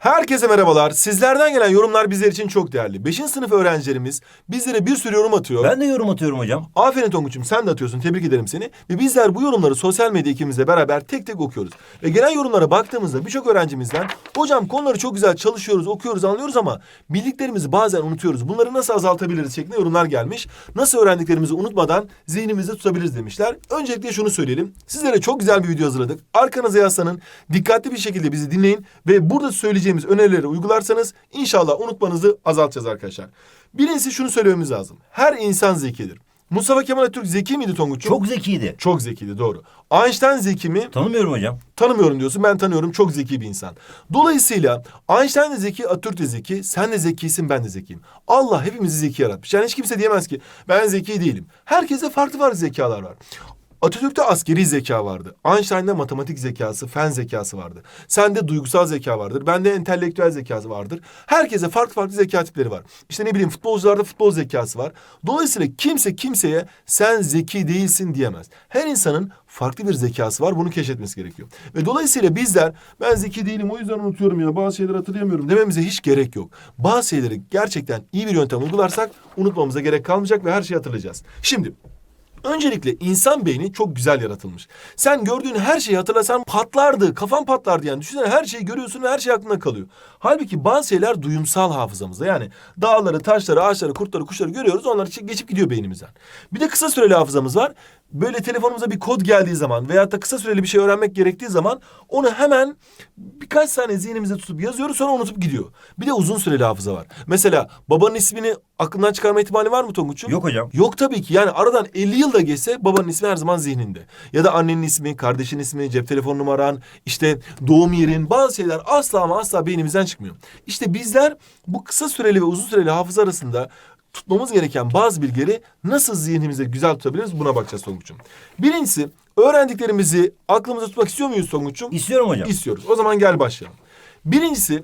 Herkese merhabalar. Sizlerden gelen yorumlar bizler için çok değerli. 5. sınıf öğrencilerimiz bizlere bir sürü yorum atıyor. Ben de yorum atıyorum hocam. Aferin Tonguç'um sen de atıyorsun. Tebrik ederim seni. Ve bizler bu yorumları sosyal medya ekibimizle beraber tek tek okuyoruz. Ve gelen yorumlara baktığımızda birçok öğrencimizden hocam konuları çok güzel çalışıyoruz, okuyoruz, anlıyoruz ama bildiklerimizi bazen unutuyoruz. Bunları nasıl azaltabiliriz şeklinde yorumlar gelmiş. Nasıl öğrendiklerimizi unutmadan zihnimizde tutabiliriz demişler. Öncelikle şunu söyleyelim. Sizlere çok güzel bir video hazırladık. Arkanıza yaslanın. Dikkatli bir şekilde bizi dinleyin ve burada söyleyeceğimiz önerileri uygularsanız inşallah unutmanızı azaltacağız arkadaşlar. Birincisi şunu söylememiz lazım. Her insan zekidir. Mustafa Kemal Atatürk zeki miydi Tonguç'um? Çok zekiydi. Çok zekiydi doğru. Einstein zeki mi? Tanımıyorum hocam. Tanımıyorum diyorsun. Ben tanıyorum. Çok zeki bir insan. Dolayısıyla Einstein de zeki, Atatürk de zeki. Sen de zekisin, ben de zekiyim. Allah hepimizi zeki yaratmış. Yani hiç kimse diyemez ki ben zeki değilim. Herkese farklı farklı zekalar var. Atatürk'te askeri zeka vardı. Einstein'da matematik zekası, fen zekası vardı. Sende duygusal zeka vardır. Bende entelektüel zekası vardır. Herkese farklı farklı zeka tipleri var. İşte ne bileyim futbolcularda futbol zekası var. Dolayısıyla kimse kimseye sen zeki değilsin diyemez. Her insanın farklı bir zekası var. Bunu keşfetmesi gerekiyor. Ve dolayısıyla bizler ben zeki değilim o yüzden unutuyorum ya bazı şeyleri hatırlayamıyorum dememize hiç gerek yok. Bazı şeyleri gerçekten iyi bir yöntem uygularsak unutmamıza gerek kalmayacak ve her şeyi hatırlayacağız. Şimdi Öncelikle insan beyni çok güzel yaratılmış. Sen gördüğün her şeyi hatırlasan patlardı, kafan patlardı yani. Düşünsene her şeyi görüyorsun ve her şey aklında kalıyor. Halbuki bazı şeyler duyumsal hafızamızda. Yani dağları, taşları, ağaçları, kurtları, kuşları görüyoruz. Onlar geçip gidiyor beynimizden. Bir de kısa süreli hafızamız var. Böyle telefonumuza bir kod geldiği zaman veyahut da kısa süreli bir şey öğrenmek gerektiği zaman onu hemen birkaç saniye zihnimizde tutup yazıyoruz sonra unutup gidiyor. Bir de uzun süreli hafıza var. Mesela babanın ismini aklından çıkarma ihtimali var mı Tonguç'um? Yok hocam. Yok tabii ki. Yani aradan 50 yıl da geçse babanın ismi her zaman zihninde. Ya da annenin ismi, kardeşin ismi, cep telefon numaran, işte doğum yerin bazı şeyler asla ama asla beynimizden çıkmıyor. İşte bizler bu kısa süreli ve uzun süreli hafıza arasında tutmamız gereken bazı bilgileri nasıl zihnimizde güzel tutabiliriz buna bakacağız Tonguç'um. Birincisi öğrendiklerimizi aklımızda tutmak istiyor muyuz Tonguç'um? İstiyorum hocam. İstiyoruz. O zaman gel başlayalım. Birincisi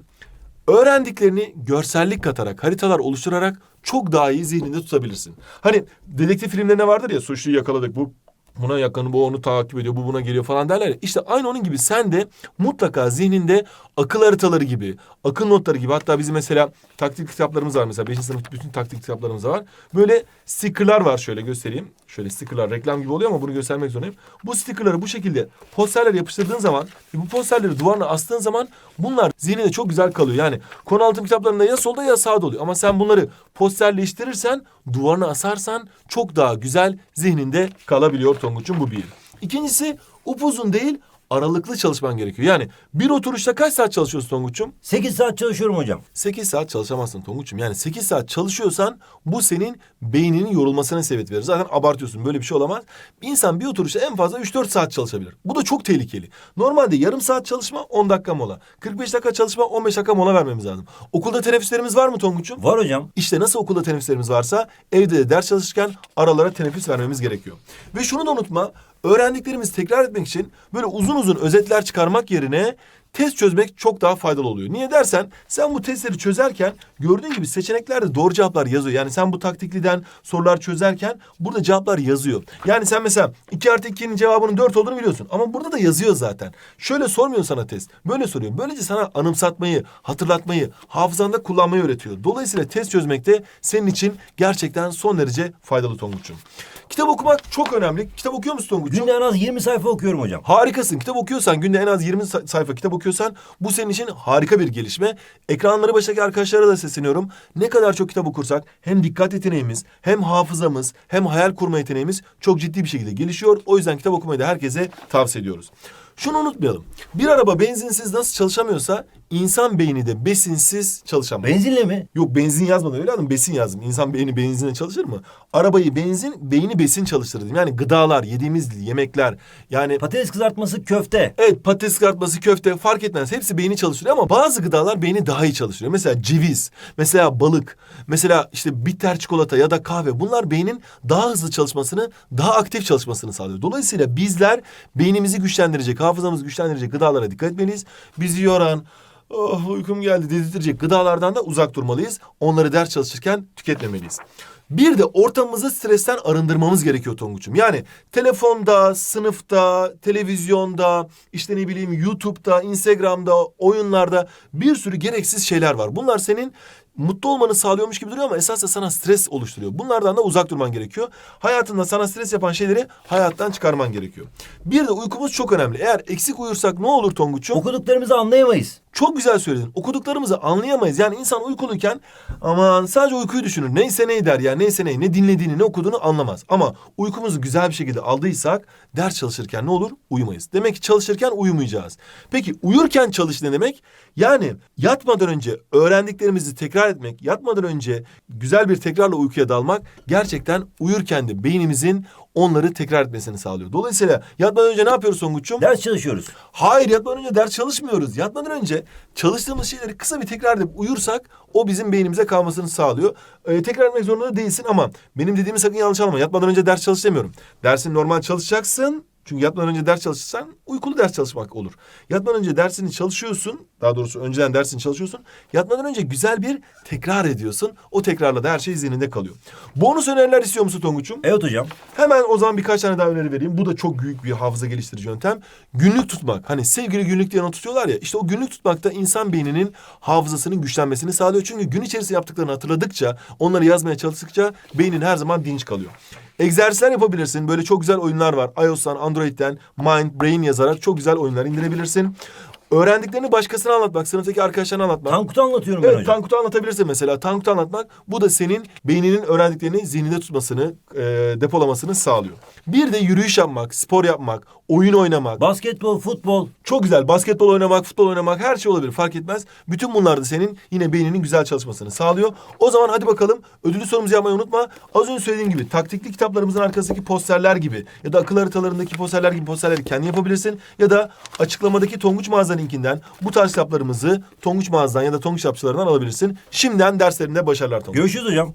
öğrendiklerini görsellik katarak, haritalar oluşturarak çok daha iyi zihninde tutabilirsin. Hani dedektif filmlerinde vardır ya suçluyu yakaladık bu buna yakın bu onu takip ediyor bu buna geliyor falan derler ya. İşte aynı onun gibi sen de mutlaka zihninde akıl haritaları gibi, akıl notları gibi hatta bizim mesela taktik kitaplarımız var mesela 5. sınıf bütün taktik kitaplarımız var. Böyle stickerlar var şöyle göstereyim. Şöyle stickerlar reklam gibi oluyor ama bunu göstermek zorundayım. Bu stickerları bu şekilde posterler yapıştırdığın zaman bu posterleri duvarına astığın zaman bunlar zihninde çok güzel kalıyor. Yani konu altı kitaplarında ya solda ya sağda oluyor. Ama sen bunları posterleştirirsen, duvarına asarsan çok daha güzel zihninde kalabiliyor Tonguç'un bu bir. İkincisi upuzun değil aralıklı çalışman gerekiyor. Yani bir oturuşta kaç saat çalışıyorsun Tonguç'um? 8 saat çalışıyorum hocam. 8 saat çalışamazsın Tonguç'um. Yani 8 saat çalışıyorsan bu senin beyninin yorulmasına sebep verir. Zaten abartıyorsun. Böyle bir şey olamaz. İnsan bir oturuşta en fazla 3-4 saat çalışabilir. Bu da çok tehlikeli. Normalde yarım saat çalışma 10 dakika mola. 45 dakika çalışma 15 dakika mola vermemiz lazım. Okulda teneffüslerimiz var mı Tonguç'um? Var hocam. İşte nasıl okulda teneffüslerimiz varsa evde de ders çalışırken aralara teneffüs vermemiz gerekiyor. Ve şunu da unutma. Öğrendiklerimizi tekrar etmek için böyle uzun uzun özetler çıkarmak yerine test çözmek çok daha faydalı oluyor. Niye dersen sen bu testleri çözerken gördüğün gibi seçeneklerde doğru cevaplar yazıyor. Yani sen bu taktikliden sorular çözerken burada cevaplar yazıyor. Yani sen mesela 2 artı 2'nin cevabının 4 olduğunu biliyorsun. Ama burada da yazıyor zaten. Şöyle sormuyor sana test. Böyle soruyor. Böylece sana anımsatmayı, hatırlatmayı, hafızanda kullanmayı öğretiyor. Dolayısıyla test çözmek de senin için gerçekten son derece faydalı Tonguç'um. Kitap okumak çok önemli. Kitap okuyor musun Tonguç'um? Günde en az 20 sayfa okuyorum hocam. Harikasın. Kitap okuyorsan, günde en az 20 sa- sayfa kitap okuyorsan bu senin için harika bir gelişme. Ekranları başındaki arkadaşlara da sesleniyorum. Ne kadar çok kitap okursak hem dikkat yeteneğimiz, hem hafızamız, hem hayal kurma yeteneğimiz çok ciddi bir şekilde gelişiyor. O yüzden kitap okumayı da herkese tavsiye ediyoruz. Şunu unutmayalım. Bir araba benzinsiz nasıl çalışamıyorsa insan beyni de besinsiz çalışamaz. Benzinle mi? Yok benzin yazmadım öyle adam besin yazdım. İnsan beyni benzinle çalışır mı? Arabayı benzin, beyni besin çalıştırır. Yani gıdalar, yediğimiz yemekler yani Patates kızartması köfte. Evet patates kızartması, köfte fark etmez. Hepsi beyni çalıştırıyor ama bazı gıdalar beyni daha iyi çalıştırıyor. Mesela ceviz, mesela balık, mesela işte bitter çikolata ya da kahve. Bunlar beynin daha hızlı çalışmasını, daha aktif çalışmasını sağlıyor. Dolayısıyla bizler beynimizi güçlendirecek, hafızamızı güçlendirecek gıdalara dikkat etmeliyiz. Bizi yoran, oh uykum geldi dedirtecek gıdalardan da uzak durmalıyız. Onları ders çalışırken tüketmemeliyiz. Bir de ortamımızı stresten arındırmamız gerekiyor Tonguç'um. Yani telefonda, sınıfta, televizyonda, işte ne bileyim YouTube'da, Instagram'da, oyunlarda bir sürü gereksiz şeyler var. Bunlar senin mutlu olmanı sağlıyormuş gibi duruyor ama esas da sana stres oluşturuyor. Bunlardan da uzak durman gerekiyor. Hayatında sana stres yapan şeyleri hayattan çıkarman gerekiyor. Bir de uykumuz çok önemli. Eğer eksik uyursak ne olur Tonguç'um? Okuduklarımızı anlayamayız. Çok güzel söyledin. Okuduklarımızı anlayamayız. Yani insan uykuluyken aman sadece uykuyu düşünür. Neyse ne der ya neyse ne ne dinlediğini ne okuduğunu anlamaz. Ama uykumuzu güzel bir şekilde aldıysak ders çalışırken ne olur? Uyumayız. Demek ki çalışırken uyumayacağız. Peki uyurken çalış ne demek? Yani yatmadan önce öğrendiklerimizi tekrar etmek, yatmadan önce güzel bir tekrarla uykuya dalmak gerçekten uyurken de beynimizin onları tekrar etmesini sağlıyor. Dolayısıyla yatmadan önce ne yapıyoruz Songuç'um? Ders çalışıyoruz. Hayır yatmadan önce ders çalışmıyoruz. Yatmadan önce çalıştığımız şeyleri kısa bir tekrar edip uyursak o bizim beynimize kalmasını sağlıyor. Ee, tekrar etmek zorunda da değilsin ama benim dediğimi sakın yanlış anlama. Yatmadan önce ders çalış demiyorum. Dersin normal çalışacaksın. Çünkü yatmadan önce ders çalışırsan uykulu ders çalışmak olur. Yatmadan önce dersini çalışıyorsun. Daha doğrusu önceden dersini çalışıyorsun. Yatmadan önce güzel bir tekrar ediyorsun. O tekrarla da her şey zihninde kalıyor. Bonus öneriler istiyor musun Tonguç'um? Evet hocam. Hemen o zaman birkaç tane daha öneri vereyim. Bu da çok büyük bir hafıza geliştirici yöntem. Günlük tutmak. Hani sevgili günlük diye not tutuyorlar ya. İşte o günlük tutmakta insan beyninin hafızasının güçlenmesini sağlıyor. Çünkü gün içerisinde yaptıklarını hatırladıkça, onları yazmaya çalıştıkça beynin her zaman dinç kalıyor. Egzersizler yapabilirsin. Böyle çok güzel oyunlar var. iOS'tan, Android'den Mind, Brain yazarak çok güzel oyunlar indirebilirsin. Öğrendiklerini başkasına anlatmak, sınıftaki arkadaşlarına anlatmak. Tankut'u anlatıyorum ben Evet hocam. Tankut'u anlatabilirsin mesela. Tankut'u anlatmak bu da senin beyninin öğrendiklerini zihninde tutmasını, e, depolamasını sağlıyor. Bir de yürüyüş yapmak, spor yapmak, oyun oynamak. Basketbol, futbol. Çok güzel. Basketbol oynamak, futbol oynamak her şey olabilir fark etmez. Bütün bunlar da senin yine beyninin güzel çalışmasını sağlıyor. O zaman hadi bakalım ödüllü sorumuzu yapmayı unutma. Az önce söylediğim gibi taktikli kitaplarımızın arkasındaki posterler gibi ya da akıl haritalarındaki posterler gibi posterleri kendi yapabilirsin. Ya da açıklamadaki Tonguç Mağaza linkinden bu tarz kitaplarımızı Tonguç Mağaza'dan ya da Tonguç Kitapçılarından alabilirsin. Şimdiden derslerinde başarılar Tonguç. Görüşürüz hocam.